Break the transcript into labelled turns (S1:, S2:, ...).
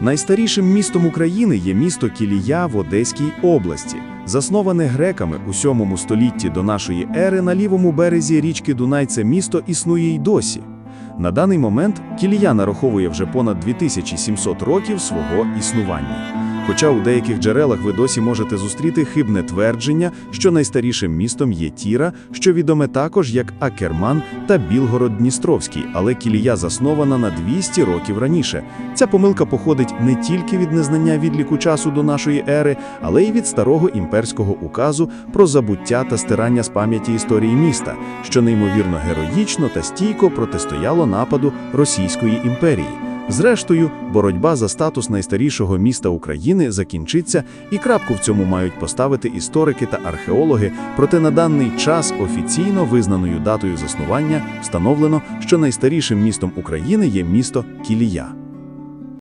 S1: Найстарішим містом України є місто Кілія в Одеській області, засноване греками у 7 столітті до нашої ери на лівому березі річки Дунай це місто існує й досі. На даний момент Кілія нараховує вже понад 2700 років свого існування. Хоча у деяких джерелах ви досі можете зустріти хибне твердження, що найстарішим містом є Тіра, що відоме також як Акерман та Білгород-Дністровський, але Кілія заснована на 200 років раніше. Ця помилка походить не тільки від незнання відліку часу до нашої ери, але й від старого імперського указу про забуття та стирання з пам'яті історії міста, що неймовірно героїчно та стійко протистояло нападу Російської імперії. Зрештою, боротьба за статус найстарішого міста України закінчиться, і крапку в цьому мають поставити історики та археологи. Проте на даний час офіційно визнаною датою заснування встановлено, що найстарішим містом України є місто Кілія.